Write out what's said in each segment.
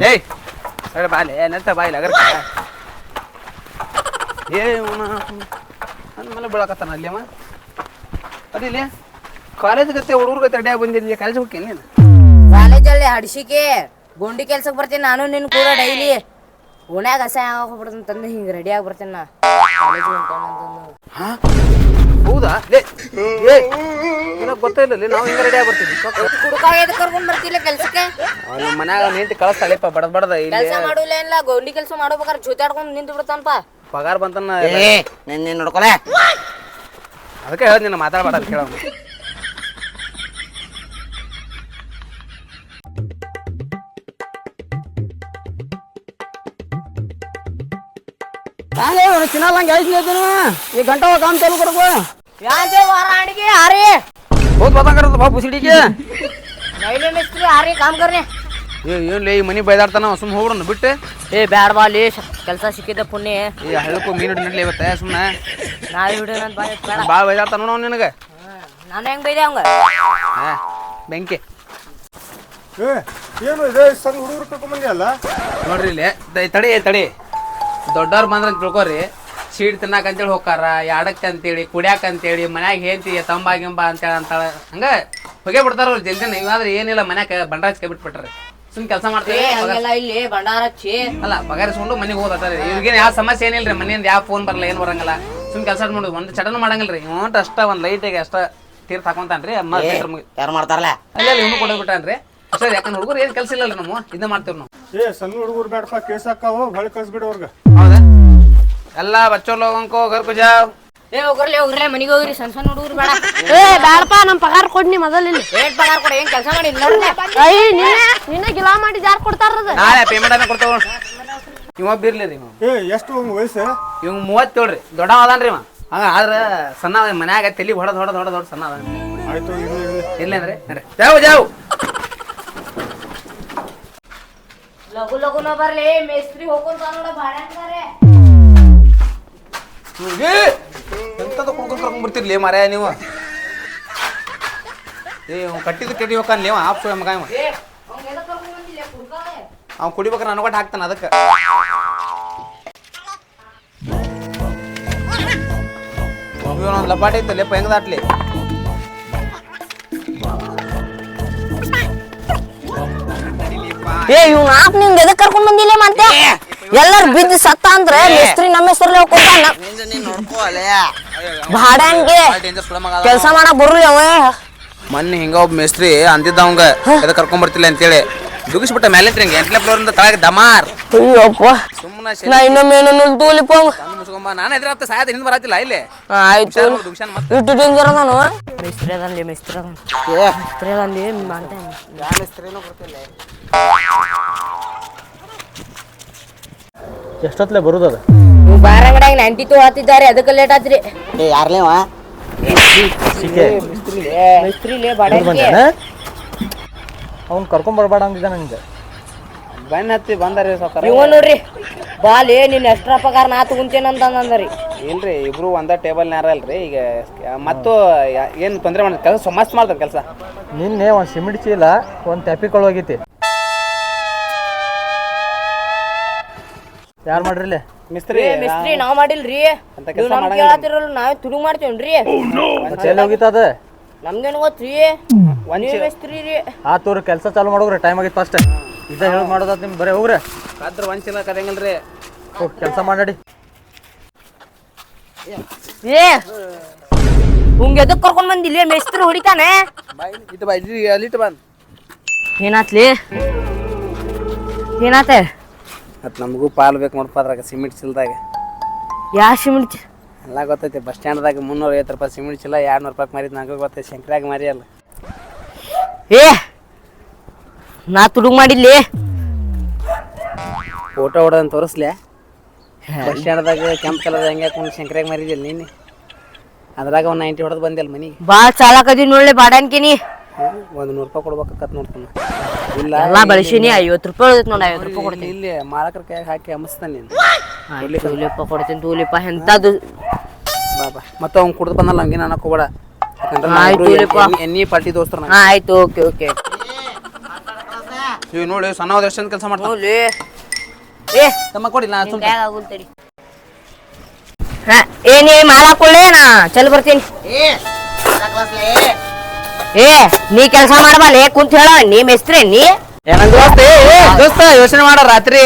ಏಯ್ ಸರಿ ಬಾಲೆ ಏನಂತ ಬಾಯಿಲ್ಲ ಅಗರ ಏ ನನ್ನ ಮೇಲೆ ಬೀಳಕತ್ತಾನ ಅಲ್ಲಿ ಅಮ್ಮ ಅದಿಲ್ಲ ಕಾಲೇಜ್ ಗತ್ತೆ ಹುಡುಗರ ಗತ್ತೆ ಅಡ್ಯಾಗ ಬಂದಿದ್ದೆ ಕಾಲೇಜ್ ಹೋಗ್ತೀನಿ ನೀನು? ಕಾಲೇಜಲ್ಲಿ ಹಡ್ಸಿಕೆ ಗುಂಡಿ ಕೆಲ್ಸಕ್ಕೆ ಬರ್ತೀನಿ ನಾನು ನಿನ್ನ ಕೂಡ ಡೈಲಿ ಓಣ್ಯಾಗ ಅಸಹ್ಯ ಹೋಗ್ಬಿಡ್ತೀನಿ ತಂದು ಹಿಂಗೆ ರೆಡಿ ಆಗಿ ಬರ್ತೀನಿ ನಾ. ಕಾಲೇಜ್ ಹಾ? ಹೌದಾ? ಲೇ ಏ ನಿನಗೆ ಗೊತ್ತಿಲ್ಲ ಲೇ, ನಾವು ಹಿಂಗೆ ರೆಡಿ ಆಗಿ ಬರ್ತೀವಿ ಕುಡ್ಕಾಗ ಎದಕ್ಕೆ ಕರ್ಕೊಂಡ್ ಬರ್ತಿಲ್ಲ ಕೆಲ್ಸಕ್ಕೆ? ನಮ್ಮ ಮನ್ಯಾಗ ನಿಂತು ಕಳಿಸ್ತಾಳೆಪ್ಪ ಬಡದ್ ಬಡದ ಇಲ್ಲಿ ಕೆಲಸ ಮಾಡುಲ್ಲ ಇಲ್ಲ ಗೌಂಡಿ ಕೆಲಸ ಮಾಡ್ಬೇಕಾದ್ರೆ ಜೊತಾಡ್ಕೊಂಡು ನಿಂತು ಬಿಡ್ತಾನಪ್ಪ. ಪಗಾರ ಬಂತನ್ನ ಏ ನಿನ್ನ ನೋಡ್ಕೊಲೆ. ಅದಕ್ಕೆ ಹೇಳ್ದೆ ನಿನ್ನ ಮಾತಾಡಬಾರದು ಅಂತ ಕೇಳೋನು ನಾನೇ ಚಿನ್ನಲ್ಲಂಗೆ ಐದು ಈ ಗಂಟೆ ಕಾಮ್ ಚಾಲು ಕೊಡಕು. ಯಾಕೆ ವಾರಾಣಿಗೆ ಅಡಿಗೆ ಆರಿ ಹೋದ್ ಬತ್ತಾಕರದ ಬಾ ಬುಸಿಡಿಗೆ ನೈಲೆ ಮಿಸ್ತ್ರಿ ಆರಿ ಕಾಮ್ ಕರ್ನಿ ಏ ಏನ್ ಲೇ ಈ ಮನಿ ಬೈದಾಡ್ತಾನ ಸುಮ್ ಹೋಗ್ರನ್ ಬಿಟ್ಟು. ಏ ಬ್ಯಾಡ ಬಾ ಅಲ್ಲಿ ಕೆಲಸ ಸಿಕ್ಕಿದ್ದ ಪುಣ್ಯ. ಏ ಹಳ್ಳಕ್ಕೂ ಮೀನು ನಡ್ಲಿ ಇವತ್ತ ಸುಮ್ಮನೆ ನಾಳೆ ಹಿಡಿಯೋಣ ಅಂತ ಬಾಯ್ ಬೇಡ ಭಾಳ ಬೈದಾಡ್ತಾನ ನೋಡ ನಿನಗೆ. ನಾನು ಹೆಂಗ್ ಬೈದೆ ಅವಂಗ? ಹಾ ಬೆಂಕಿ. ಏ ಏನು ಇದೆ ಸಣ್ಣ ಹುಡುಗರು ಕರ್ಕೊಂಡ್ ಅಲ್ಲ ನೋಡ್ರಿ ಇಲ್ಲಿ ದ- ತಡಿ ತಡಿ. ದೊಡ್ಡವ್ರು ಬಂದ್ರ ತಿಳ್ಕೊರಿ. ಸೀಡ್ ತಿನ್ನಾಕ ಅಂತೇಳಿ ಹೋಗಾರ ಯಾಡಕ್ಕೆ ಅಂತೇಳಿ ಕುಡ್ಯಾಕ ಅಂತೇಳಿ ಮನ್ಯಾಗ ಹೇಳ್ತಿ ತಂಬ ಗಿಂಬಾ ಅಂತೇಳಿ ಅಂತಾಳ. ಹಂಗ ಹೋಗೇ ಬಿಡ್ತಾರ ಅವ್ರು ಜಲ್ದಿನ ಇವಾದ್ರೆ ಏನಿಲ್ಲ ಮನ್ಯಾಗ ಬಂಡಾರ ಕೈ ಬಿಟ್ಬಿಟ್ರಿ. ಸುಮ್ ಕೆಲಸ ಮಾಡ್ತಾರೆ. ಮಾಡ್ತೀವಿ ಹಂಗೆಲ್ಲ ಇಲ್ಲಿ ಭಂಡಾರ ಹಚ್ಚಿ. ಅಲ್ಲ ಪಗಾರಿಸ್ಕೊಂಡು ಮನೆಗೆ ಹೋಗ್ತಾರೆ ಇವ್ರಿಗೇನು ಯಾವ ಸಮಸ್ಯೆ ಏನಿಲ್ರಿ ಮನೆಯಿಂದ ಯಾವ ಫೋನ್ ಬರಲ್ಲ ಏನು ಬರಂಗಿಲ್ಲ. ಸುಮ್ ಕೆಲಸ ನೋಡಿ ಒಂದು ಚಟನ್ ಮಾಡಂಗಿಲ್ರಿ ಇವಂಟ್ ಅಷ್ಟ ಒಂದು ಲೈಟಿಗೆ ಅಷ್ಟ ತೀರ್ಥ ಹಾಕೊಂತಾನ್ರಿ ಅಮ್ಮ ಯಾರು ಮಾಡ್ತಾರಲ್ಲ? ಅಲ್ಲ ಇವನು ಕೊಡೋದು ಬಿಟ್ಟಾನ್ರಿ ಸರ್ ಯಾಕಂದ್ರೆ ಹುಡುಗರು ಏನು ಕೆಲಸ ಇಲ್ಲಲ್ಲ ನಮ್ಮ ಇದನ್ನ ಮಾಡ್ತೀವಿ ನಾವು. ಏ ಸಣ್ಣ ಹುಡುಗರು ಬೇಡಪ್ಪ ಕೇಸ್ ಹಾಕಾವು ಹೊಳೆ ಕಳ್ಸ್ಬಿಡು ಅವ್ರಿಗೆ. ಹೌದಾ? ಎಲ್ಲ ಬಚ್ಚೋ ಲೋಗಂಕೋ ಘರ್ ಕು ಜಾವ್. ಏ ಹೋಗ್ರಲಿ ಹೋಗ್ರಲ್ಲ ಮನೆಗೆ ಹೋಗ್ರಿ ಸಣ್ಣ ಸಣ್ಣ ಹುಡುಗರು ಬೇಡ. ಏ ಬ್ಯಾಡಪ್ಪ ನಮ್ ಪಗಾರ ಕೊಡ್ನಿ ಮೊದಲಿಲ್ಲ ಇಲ್ಲಿ. ಏಟ್ ಪಗಾರ ಕೊಡ ಏನ್ ಕೆಲಸ ಮಾಡಿ ನೋಡ್ರಿ. ಅಯ್ಯ ನಿನ್ನ ನಿನ್ನ ಗಿಲಾ ಮಾಡಿ ಯಾರು ಕೊಡ್ತಾರದ ನಾಳೆ ಪೇಮೆಂಟ್ ಅನ್ನ ಕೊಡ್ತಾವ ಇವ ಬಿರ್ಲಿ ರೀ ಇವ. ಏ ಎಷ್ಟು ವಯಸ್ಸು? ಇವ್ ಮೂವತ್ತೇಳು ರೀ. ದೊಡ್ಡ ಅದಾನ್ರಿ ಇವ. ಹಂಗ ಆದ್ರ ಸಣ್ಣ ಅದಾನ್, ಮನ್ಯಾಗ ತಲಿ ಹೊಡೆದ್ ಹೊಡೆದ್ ಹೊಡೆದ್ ಹೊಡೆದ್ ಸಣ್ಣ ಅದಾನ ಆಯ್ತು ಇಲ್ಲ ಅಂದ್ರೆ ಜಾವ್ ಜಾವ್. ಲಗು ಲಗುನ ಬರ್ಲಿ ಮೇಸ್ತ್ರಿ ಹೋಗ್ಕೊಂತ ನೋಡ ಬಾಡ್ಯಾನ್ಗಾರೆ ಬರ್ತಿರ್ಲಿ ಮಾರಾಯ ನೀವು? ಏ ಕಟ್ಟಿದ್ ಕಟ್ಟಿದ ಕಟ್ಟಿ ಹೋಗ್ತಾನ ನೀವು ಆಪ್ ಮಗ ಇವ. ಏ ಅವ್ನ್ ಅವ್ ಕುಡಿಬೇಕಾರೆ ನನಗೊಟ್ಟು ಹಾಕ್ತಾನ ಅದಕ್ಕೆ. ಇವನೊಂದು ಲಪಾಟಿ ಐತಲ್ಲಪ್ಪ ಹೆಂಗ್ ದಾಟ್ಲಿ? ಏ ಇವ್ ಆಪ್ ನಿಂಗ್ ಎದಕ್ ಕರ್ಕೊಂಡ್ ಬಂದಿಲ್ಲ ಮತ್ತೆ? ಎಲ್ಲಾರು ಬಿದ್ದು ಸತ್ತ ಅಂದ್ರೆ ಮಿಸ್ತ್ರಿ ನಮ್ಮ ಹೆಸರಲ್ಲಿ ಹೋಗ್ಕೊತಾನ ನೀನ್ ಮಗ ಕೆಲಸ ಮಾಡಕ್ ಬರ್ರಿ ಅವ. ಮೊನ್ನೆ ಹಿಂಗ ಒಬ್ಬ ಮೇಸ್ತ್ರಿ ಅಂದಿದ್ದ ಅವಂಗ ಎದಕ್ ಕರ್ಕೊಂಡ್ ಬರ್ತಿಲ್ಲ ಅಂತೇಳಿ. ದುಗಿಸ್ಬಿಟ್ಟ ಮೇಲೆ ಹಿಂಗ. ಎಂಟನೇ ಫ್ಲೋರ್ ಇಂದ ತಳಗ ದಮಾರ್. ಅಯ್ಯಪ್ಪ. ಸುಮ್ಮನೆ ನಾ ಇನ್ನೊಮ್ಮೆ ಏನೋ ತೂಲಿಪ್ಪ ಮುಸ್ಕೊಂಬ ನಾನು ಎದುರಾಗ್ತ ಸಾಯದ ಹಿಂದ್ ಬರತ್ತಿಲ್ಲ ಇಲ್ಲಿ. ಆಯ್ತು. ದುಗ್ಶಾನ್ ಮತ್ತೆ. ಇಟ್ಟು ಡೇಂಜರ್ ಅದಾನು. ಮೇಸ್ತ್ರಿ ಅದನ್ಲಿ ಮೇಸ್ತ್ರಿ ಅದಾನ ಮೇಸ್ತ್ರಿ ಅದನ್ಲಿ ಮಾಡ್ತಾನೆ ಎಷ್ಟೊತ್ತಲೆ ಬರುದದ? ನೀವು ಬಾರ ಅಂಗಡಿಯಾಗ ನೈಂಟಿ ಟು ಹತ್ತಿದ್ದಾರೆ ಅದಕ್ಕೆ ಲೇಟ್ ಆತ್ರಿ ಏ ಯಾರ್ಲೇವ ಮೇಸ್ತ್ರಿ ಲೇ ಬಾಡ್ಯಾನ್ಗೆ ಅವ್ನ್ ಕರ್ಕೊಂಡ್ ಬರ್ಬೇಡ ಅಂದಿದ್ದ ನಂಗೆ. ಬೆನ್ನ ಹತ್ತಿ ಬಂದಾರಿ ಸಾವ್ಕಾರ ಇವ ನೋಡ್ರಿ ಬಾಲ್ ನಿನ್ ಎಕ್ಸ್ಟ್ರಾ ಪಗಾರ ನಾ ತಗೊಂತೇನ ಅಂತ ಅಂದರಿ ಇಲ್ರಿ ಇಬ್ರು ಒಂದ ಟೇಬಲ್ ನ್ಯಾರ ಅಲ್ರಿ ಈಗ ಮತ್ತು ಏನು ತೊಂದ್ರೆ ಮಾಡಿ ಕೆಲಸ ಮಸ್ತ್ ಮಾಡ್ತಾರ ಕೆಲಸ. ನಿನ್ನೆ ಒಂದ್ ಸಿಮೆಂಟ್ ಚೀಲ ಒಂದ್ ತೆಪ್ಪಿ ಹೋಗೈತಿ. ಯಾರು ಮಾಡ್ರಿಲೆ ಮಿಸ್ತ್ರಿ ಮಿಸ್ತ್ರಿ ನಾವ್ ಮಾಡಿಲ್ರಿ. ಅಂತ ನೀವು ಕೆಲ್ಸ ನಮ್ ಮಾಡಂಗಿಲ್ಲ. ಕೇಳತ್ತಿರಲ್ಲ ನಾವೇ ತುಡುಗ್ ಮಾಡ್ತೇವ್ರಿ ಮತ್ತೆ ಎಲ್ಲಿ ಹೋಗಿತ್ತ ಅದ? ನಮ್ಗೇನ್ ಗೊತ್ತ್ರಿ? ನೀವ್ ಮಿಸ್ತ್ರಿ ರೀ. ಆ ತೋರ್ ಕೆಲಸ ಚಾಲು ಮಾಡೋಗ್ರಿ ಟೈಮ್ ಆಗಿತ್ತು ಫಸ್ಟ್ ಇದ ಹೇಳಿ ಮಾಡೋದ ನಿಮ್ ಬರೀ ಹೋಗ್ರಿ. ಕಾದ್ರ ಒಂಚಿಲ್ಲ ಕದಂಗಿಲ್ರಿ ಹೋಗ್ ಕೆಲಸ ಮಾಡಿ ಏ ಹುಂಗ್ ಎದಕ್ ಕರ್ಕೊಂಡ್ ಬಂದಿಲ್ಲ ಮಿಸ್ತ್ರಿ ಹೊಡಿತಾನೆ. ಬಾಯ್ ಇಟ್ಟು ಬಾ ಇಲ್ಲಿ ಅಲ್ಲಿಟ್ಟು ಬಂದ್ ಏನಾತ್ಲಿ? ಏನಾತ? ಮತ್ ನಮಗೂ ಪಾಲ್ ಬೇಕು ನೋಡಪ್ಪ ಅದ್ರಾಗ ಸಿಮೆಂಟ್ ಚೀಲದಾಗ. ಯಾ ಸಿಮೆಂಟ್ ಎಲ್ಲ ಗೊತ್ತೈತಿ ಬಸ್ ಸ್ಟ್ಯಾಂಡ್ದಾಗ ಮುನ್ನೂರ ಐವತ್ತು ರೂಪಾಯಿ ಸಿಮೆಂಟ್ ಚೀಲ ಎರಡು ನೂರು ರೂಪಾಯಿ ಮಾರಿದ್ ನಂಗೆ ಗೊತ್ತೈತೆ ಶಂಕರಾಗ ಮಾರಿ ಅಲ್ಲ ಏ ನಾ ತುಡುಗ್ ಮಾಡಿಲ್ಲಿ. ಫೋಟೋ ಹೊಡೆದನ್ ತೋರಿಸ್ಲೆ? ಬಸ್ ಸ್ಟ್ಯಾಂಡ್ದಾಗ ಕೆಂಪು ಕಲರ್ ಹೆಂಗೆ ಹಾಕೊಂಡು ಶಂಕರಾಗ ಮಾರಿದಿಲ್ಲ ನೀನು ಅದ್ರಾಗ ಒಂದು ನೈಂಟಿ ಹೊಡೆದು ಬಂದಿಲ್ಲ ಮನೆಗೆ? ಬಾ ಚಾಲಕದಿ ನೋಡ್ಲಿ ಬಾಡಾನ್ಕಿನಿ. ಒಂದು ನೂರು ರೂಪಾಯಿ ಕೊಡ್ಬೇಕತ್ ನೋಡ್ತಾನೆ. ಇಲ್ಲ ಎಲ್ಲಾ ಬಳಸಿನಿ ಐವತ್ತು ರೂಪಾಯಿ ಉಳಿದೈತೆ ನೋಡಿ ಐವತ್ತು ರೂಪಾಯಿ ಕೊಡ್ತೀನಿ. ಇಲ್ಲಿ ಮಾಲಕರ ಕೈಯಾಗ ಹಾಕಿ ಅಮಸ್ತಾನೆ ನೀನು. ಧೂಲಿಪ್ಪ ಕೊಡ್ತೀನಿ ಧೂಲಿಪ್ಪ ಎಂಥದ್ದು. ಬಾ ಬಾ. ಮತ್ತೆ ಅವ್ನು ಕುಡ್ದು ಬಂದಲ್ಲ ಹಂಗೆ ನಾನು ಹೋಗ್ಬೇಡ ಯಾಕಂದ್ರೆ ಆಯ್ತು ನಾವಿಬ್ರು ಇಲ್ಲಪ್ಪ. ಎಣ್ಣೆ- ಎಣ್ಣೆ ಪಾರ್ಟಿ ದೋಸ್ತರು ಆಯ್ತು ಓಕೆ ಓಕೆ. ಇವ್ ನೋಡಿ ಸಣ್ಣ ಎಷ್ಟು ಕೆಲಸ ಮಾಡ್ತಾವ ನೋಡ್ಲಿ ಏ ತಮ್ಮ ಕೊಡಿಲ್ಲ ನಾನು ನಿನ್ ಸುಮ್ನೆ ಕೈಯಾಗ್ ಆಗುಲ್ ತಡಿ. ಹಾ ಏ ನೀ ಮಾಡಾಕೊಳ್ಳೆ ನಾ ಚಲ್ ಬರ್ತೀನಿ. ಏ ನೀ ಕೆಲಸ ಮಾಡಬಲ್ಲ ಕುಂತ ಹೇಳ ನೀ ಮೆಸ್ತ್ರಿ ನೀ? ಏನಂತ ದೋಸ್ತ ಏ, ಏ, ದೋಸ್ತ ಯೋಚನೆ ಮಾಡ ರಾತ್ರಿ.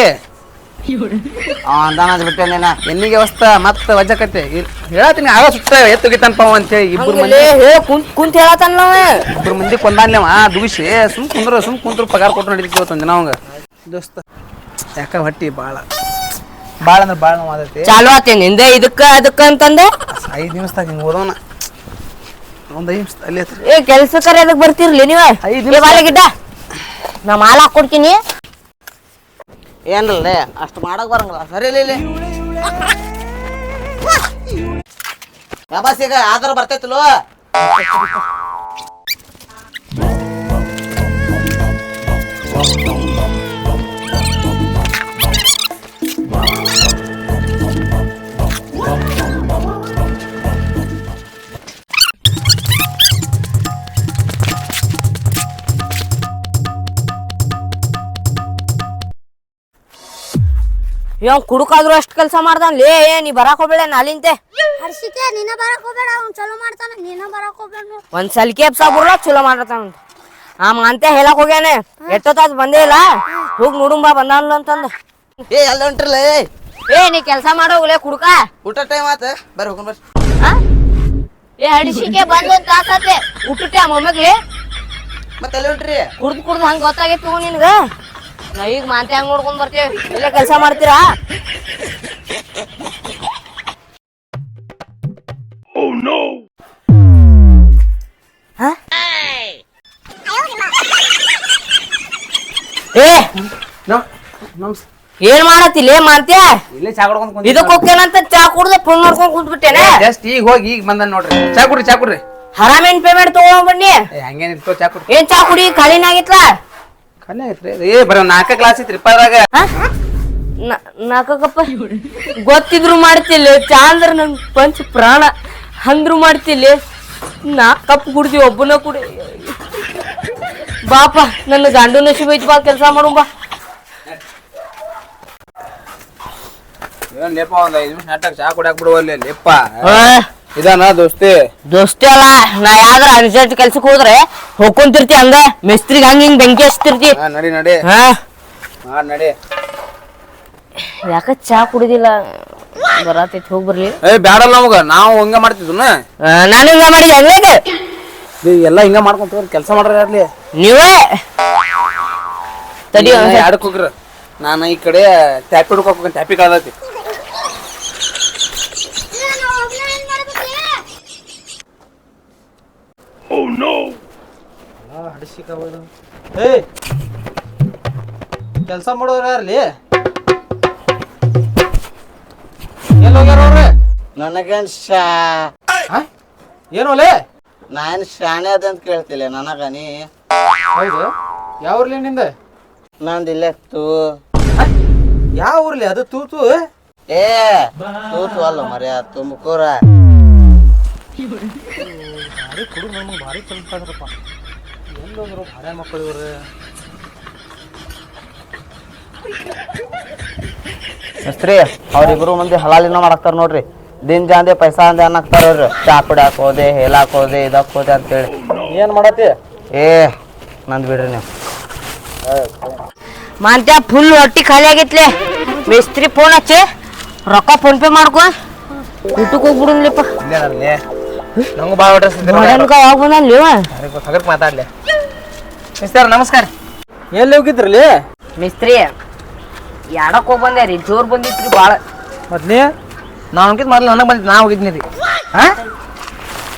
ಅಂದಾನ ಬಿಟ್ಟೆ ನೀನ. ಎನ್ನಿಗೆ ವಸ್ತ ಮತ್ತ ವಜಕತೆ ಹೇಳತ್ತೀನಿ ಆಗ ಸುತ್ತ ಎತ್ತು ಗಿತ್ತನ್ಪ ಅಂತೇಳಿ ಇಬ್ರು ಮಂದಿ. ಹೇಳ ಕುಂತ ಕುಂತ ಹೇಳತಾನ ಇಬ್ರು ಮಂದಿ ಕೊಂದಾನ್ಲೇವ ದುಗಿಸಿ ಸುಮ್ ಕುಂದ್ರು ಸುಮ್ ಕುಂದ್ರು ಪಗಾರ ಕೊಟ್ಟು ನಡೀತಿ ಇವತ್ತು ದಿನ ಅವಂಗ. ದೋಸ್ತ ಯಾಕ ಹೊಟ್ಟಿ ಬಾಳ? ಬಾಳ ಅಂದ್ರೆ ಬಾಳ ನೋವು ಆದೈತಿ ಚಾಲು ಆತೇನ್ನಿಂದ ಇದಕ್ಕ ಅದಕ್ಕ ಅಂತಂದೆ? ಐದು ನಿಮಿಷದಾಗ ಹಿಂಗೆ ಓದೋಣ ಒಂದ್ ಐದು ನಿಮಿಷ ಅಲ್ಲಿ ಏ ಕೆಲ್ಸಕ್ಕಾರ ಅದಕ್ ಬರ್ತಿರ್ಲಿ ನೀವ? ಐದ್ ನಿಮಿಷ. ನಾ ಮಾಲ ಹಾಕೊಡ್ತೀನಿ ಏನ್ರಲ್ಲ ಅಷ್ಟು ಮಾಡಕ್ ಬರಂಗಿಲ್ಲ. ಸರಿ ಇಲ್ಲ ಇಲ್ಲಿ. ಯಾಬಾಸ್ ಈಗ ಆಧಾರ ಬರ್ತೈತಿಲ್ವ ಇವ್ ಕುಡುಕಾದ್ರು ಅಷ್ಟ್ ಕೆಲಸ ಮಾಡ್ದಾನ್. ಲೇ ಏ ನೀ ಬರಾಕ್ ಹೋಗ್ಬೇಡ ನಾಲಿಂತೆ ಹರ್ಷಿಕೆ ನೀನ ಬರಕ್ ಹೋಗ್ಬೇಡ ಅವ್ನು ಚಲೋ ಮಾಡ್ತಾನ. ನೀನ ಬರಕ್ ಹೋಗ್ಬೇಡ ಒಂದ್ ಸಲಿಕೆ ಸಾಬುರ್ಲ ಚಲೋ ಮಾಡತಾನ ಆ ಅಂತ ಹೇಳಕ್ ಹೋಗ್ಯಾನೆ. ಎಷ್ಟೊತ್ತಾದ್ ಬಂದೇ ಇಲ್ಲ. ಹೋಗ್ ನೋಡುಂಬಾ ಬಂದಾನ್ಲ ಅಂತಂದ. ಏ ಎಲ್ಲ ಹೊಂಟ್ರಲ್ಲ ಏ. ಏ ನೀ ಮಾಡೋ ಮಾಡೋಗ್ಲೇ ಕುಡುಕ. ಊಟ ಟೈಮ್ ಆತ ಬರ ಹೋಗೋಣ ಬರ್ರಿ. ಆ? ಏ ಹಡಿಸಿಕೆ ಬಂದ್ ಒಂದ್ ತಾಸತ್ತೆ ಟೈಮ್ ಮೊಮ್ಮಗ್ಲಿ ಮತ್ತೆ ಎಲ್ಲ ಹೊಂಟ್ರಿ ಕುಡ್ದು ಕುಡ್ದು ಹಂಗ ಗೊತ್ತಾಗೈತಿ ತಗೋ ನಿನ್ಗ. ನಾ ಈಗ ಮಾಂತೆ ಹಂಗ ನೋಡ್ಕೊಂಡ್ ಬರ್ತೇವೆ. ಇಲ್ಲೇ ಕೆಲಸ ಮಾಡ್ತೀರಾ? ಹ? ಏ ನಮಸ್ ಏನ್ ಮಾಡತ್ತಿಲ್ಲ ಏನ್ ಮಾಡ್ತೀಯ ಇಲ್ಲೇ ಚಾ ಕುಡ್ದು ಇದಕ್ ಹೋಗ್ತೇನಂತ ಚಾ ಕುಡ್ದ ಫೋನ್ ಮಾಡ್ಕೊಂಡ್ ಕುಂತ್ಬಿಟ್ಟೇನೆ? ಜಸ್ಟ್ ಈಗ ಹೋಗಿ ಈಗ ಬಂದ ನೋಡ್ರಿ. ಚಾ ಕುಡ್ರಿ ಚಾ ಕುಡ್ರಿ. ಹರಾಮೇನ್ ಪೇಮೆಂಟ್ ತಗೊಂಡ್ ಬನ್ನಿ ಏ ಹಂಗೇನ್ ಇರ್ತೋ ಚಾ ಕುಡ್ರಿ ಏನ್ ಚಾ ಕುಡಿ ಖಾಲಿನಾಗಿತ್ಲ? ಖಾಲಿ ಏ ಬರ ನಾಲ್ಕ ಕ್ಲಾಸ್ ಐತ್ರಿ ಗೊತ್ತಿದ್ರು ಮಾಡ್ತಿಲ್ಲ. ಚಾ ಅಂದ್ರ ನನ್ ಪಂಚ ಪ್ರಾಣ. ಅಂದ್ರು ಮಾಡ್ತಿಲ್ಲ. ನಾ ಕಪ್ ಕುಡ್ದಿ ಒಬ್ಬನ ಕುಡಿ. ಬಾಪ ನನ್ನ ಗಂಡನ ಐತಿ ಬಾ ಕೆಲಸ ಮಾಡು ಬಾ. ಲೇಪ ಒಂದ್ ಐದು ನಿಮಿಷ ನಾಟಕ ಚಾ ಕುಡಿಯಾಕ ಬಿಡುವಲ್ಲ ಲೇಪ ಇದಾನ ದೋಸ್ತಿ? ದೋಸ್ತಿ ಅಲ್ಲ ನಾ ಯಾವ್ದ್ರ ಅರ್ಜೆಂಟ್ ಕೆಲ್ಸಕ್ಕೆ ಹೋದ್ರೆ ಹೋಗ್ಕೊಂತಿರ್ತಿ ಹಂಗ ಮಿಸ್ತ್ರಿಗ್ ಹಂಗ ಹಿಂಗ್ ಬೆಂಕಿ ಹಚ್ತಿರ್ತಿ. ಹಾ ನಡಿ ನಡಿ. ಹಾ. ಹಾ ನಡಿ. ಯಾಕ ಚಾ ಕುಡಿದಿಲ್ಲ? ಬರತೈತಿ ಹೋಗಿ ಬರ್ಲಿ. ಏ ಬ್ಯಾಡಲ್ಲ ನಮಗ ನಾವು ಹಂಗ ಮಾಡ್ತಿದ್ನ ನಾನು ಹಿಂಗ ಮಾಡಿದೆ ಹೆಂಗ ಎಲ್ಲ ಹಿಂಗ ಮಾಡ್ಕೊಂತ ಕೆಲಸ ಮಾಡ್ರಿ ಅಲ್ಲಿ ನೀವೇ. ತಡಿ. ಯಾಡಕ್ ಹೋಗ್ರ? ನಾನು ಈ ಕಡೆ ಟ್ಯಾಪಿ ಹುಡ್ಕೋಕ್ ಟ್ಯಾಪಿ ಟ್ಯಾಪಿ ಕಳ್ದೈತಿ ಏಯ್ ಕೆಲಸ ಮಾಡೋರು ಯಾರಲ್ಲಿ ಎಲ್ಲಿ ಹೋಗ್ಯಾರ ಅವ್ರೆ? ನನಗೇನ್ ಶಾ ಏನೋಲೆ ನಾನು ಶಾಣೆ ಅದಂತ ಕೇಳ್ತಿಲ್ಲ ನನಗ ನೀ. ಹೌದು? ಯಾವ ಊರ್ಲಿ ನಿಂದ? ನಂದು ಇಲ್ಲೇ ತೂ. ಯಾವ ಊರ್ಲಿ? ಅದು ತೂತು ಏ? ತೂತು ಅಲ್ಲ ಮರ್ಯಾ ತುಮಕೂರ. ಭಾರಿ ಸ್ವಲ್ಪ ಅಂದ್ರಪ್ಪ ಎಲ್ಲೊಂದ್ರು ಭಾರಿ ಮಕ್ಕಳು ಇವ್ರು ಮಿಸ್ತ್ರಿ ಅವ್ರಿಬ್ರು ಮಂದಿ ಹಲಾಲಿನ ಮಾಡಾಕ್ತಾರ ನೋಡ್ರಿ. ದಿನ ಜಾಂದೆ ಪೈಸಾ ಅಂದೆ ಅನ್ನಕ್ತಾರ ಅವ್ರು. ಚಾ ಕುಡಿಯಾಕ ಹೋದೆ ಹೇಳಾಕ್ ಹೋದೆ ಇದಕ್ ಹೋದೆ ಅಂತೇಳಿ ಏನ್ ಮಾಡತ್ತಿ? ಏ ನಂದ್ ಬಿಡ್ರಿ ನೀವು. ಮಾಂತ್ಯ ಫುಲ್ ಹೊಟ್ಟಿ ಖಾಲಿ ಆಗೈತ್ಲೆ. ಮೇಸ್ತ್ರಿ ಫೋನ್ ಹಚ್ಚಿ ರೊಕ್ಕ ಫೋನ್ ಪೇ ಮಾಡ್ಕೊ. ಊಟಕ್ಕೆ ಹೋಗ್ಬಿಡುನ್ಲಿಪ್ಪ. ನಂಗೂ ಭಾಳ ಯಾವಾಗ ನೀವ ಹಗರ್ಕ್ ಮಾತಾಡ್ಲಿ. ನಮಸ್ಕಾರ. ಎಲ್ಲಿ ಹೋಗಿದ್ರಲ್ಲಿ? ಮಿಸ್ತ್ರಿ ಯಾಡಕ್ ಹೋಗ್ ಬಂದೆ ರೀ? ಜೋರ್ ಬಂದಿತ್ರಿ ಬಾಳ. ಮೊದ್ಲೇ? ನಾವು ಹೋಗಿದ್ ಮೊದ್ಲು ನನಗೆ ಬಂದಿದ್ದು ನಾ ಹೋಗಿದ್ನಿ ರೀ. ಹಾ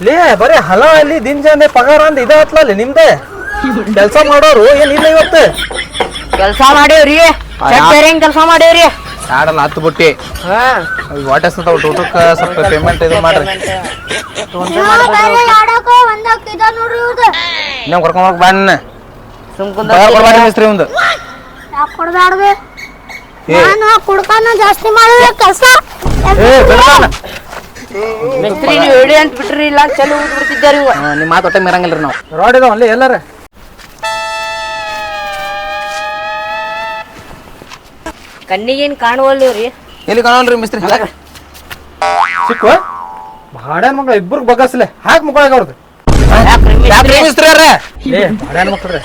ಲೇ ಬರೀ ಹಲ ಅಲ್ಲಿ ದಿನ ಜಾಂದೆ ಪಗಾರ ಅಂದ್ ಇದೇ ಹತ್ಲ ಅಲ್ಲಿ ನಿಮ್ದೆ? ಕೆಲಸ ಮಾಡೋರು ಏನಿಲ್ಲ ಇವತ್ತು? ಕೆಲ್ಸ ಮಾಡೇವ್ರಿ ಕೆಲಸ ಮಾಡೇವ್ರಿ ಆಡಲ್ಲ ಹತ್ತು ಬುಟ್ಟಿ. ಹಾ. ಅಂತ ಎಸ್ ಊಟಕ್ಕೆ ಸ್ವಲ್ಪ ಪೇಮೆಂಟ್ ಇದು ಮಾಡ್ರಿ. ನಾವು ಒಂದಾಕ್ ಇದ ನೋಡ್ರಿ ಇವ್ರದ್ದು ಇನ್ನೂ ಕರ್ಕೊಂಬರ್ಕ್ ಬಾ ನಿನ್ನ. ಸುಮ್ ಪಗಾರ ಕೊಡ್ಬಾರ್ದು ಮಿಸ್ತ್ರಿ ಒಂದು ನಾನು ಕುಡ್ಕಾನ ಜಾಸ್ತಿ ಮಾಡಿದ್ರೆ ಕಸ ಏ ಬಿಡ್ತಾನ ಮಿಸ್ತ್ರಿ ನೀವು ಹೇಳಿ ಅಂತ ಬಿಟ್ರಿ ಇಲ್ಲ ಚಲೋ ನಿಮ್ಮ ಮಾತು ಒಟ್ಟೆ ಮಿರಂಗಿಲ್ಲ ನಾವು. ರೋಡ್ ಇದಾವಲ್ಲ ಎಲ್ಲಾರ? ಕಣ್ಣಿಗೇನ್ ರೀ? ಎಲ್ಲಿ ಕಾಣೋಲ್ರಿ ಮಿಸ್ತ್ರಿ? ಸಿಕ್ಕು ಬಾಡ್ಯಾನ ಮಗ ಇಬ್ಬರು ಬಗ್ಗಸ್ಲೆ. ಹಾಕ್ ಮುಕ್ಕೊಳಗ ಅವ್ರದ್ದು ಯಾಕ್ರಿ ಮಿಸ್ತ್ರಿ? ಅವ್ರೆ? ಏ ಬಾಡ್ಯಾನ ಮಕ್ಳ್ರೆ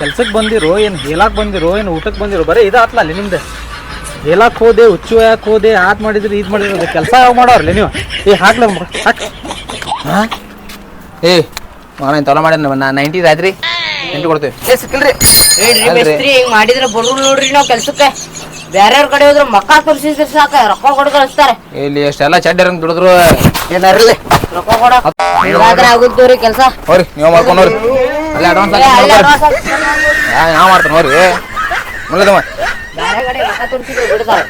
ಕೆಲ್ಸಕ್ಕೆ ಬಂದಿರೋ ಏನ್ ಹೇಲಾಕ್ ಬಂದಿರೋ ಏನ್ ಊಟಕ್ಕೆ ಬಂದಿರೋ ಬರೀ ಇದಾತ್ಲ ಅಲ್ಲಿ ನಿಮ್ದೆ. ಹೇಲಾಕ್ ಹೋದೆ ಹುಚ್ಚು ಯಾಕೆ ಹೋದೆ ಆತ್ ಮಾಡಿದ್ರಿ ಇದ್ ಮಾಡಿದ್ರಿ ಕೆಲಸ ಯಾವ ಮಾಡೋರ್ಲಿ ನೀವು? ಏ ಹಾಕ್ಲ ಮಕ್ಳು ಹಾಕ್. ಏ ನಾನು ತಲ ಮಾಡಿ ನೈಂಟಿ ಆಯ್ತ್ರಿ? ಎಂಟು ಕೊಡ್ತೇವೆ. ಏ ಸಿಕ್ಕಿಲ್ರಿ? ಮಾಡಿದ್ರೆ ಬರೋ ನೋಡ್ರಿ ನಾವು ಕೆಲ್ಸಕ್ಕೆ. ಬ್ಯಾರ್ಯಾರ ಕಡೆ ಹೋದ್ರ ಮಕ್ಕ ತೋರಿಸಿದ್ರೆ ಸಾಕ ರೊಕ್ಕ ಕೊಡ್ ಕಳಿಸ್ತಾರೆ. ಇಲ್ಲಿ ಎಷ್ಟೆಲ್ಲ ಚಡ್ಡರ್ ದುಡಿದ್ರು. ಏನಾರಿಲ್ಲ ರೊಕ್ಕ ಕೆಲಸ ಆಗುತ್ತವ್ರಿ ಕೆಲ್ಸ? ಹೋರಿ ನೀವು ಮಾಡ್ಕೊಂಡು ಹೋರಿ ಅಲ್ಲೇ ಅಡ್ವಾನ್ಸ್ ಹಾಕ್ಸ್ತಾನೆ. ಯಾವ ಹೋರಿ ಮುಳ್ಳದಮ್ಮ ಬ್ಯಾರೆ ಕಡೆ ರೊಕ್ಕ ತೋರಿಸಿದ್ರೆ ಬಿಡ್ತಾರೆ.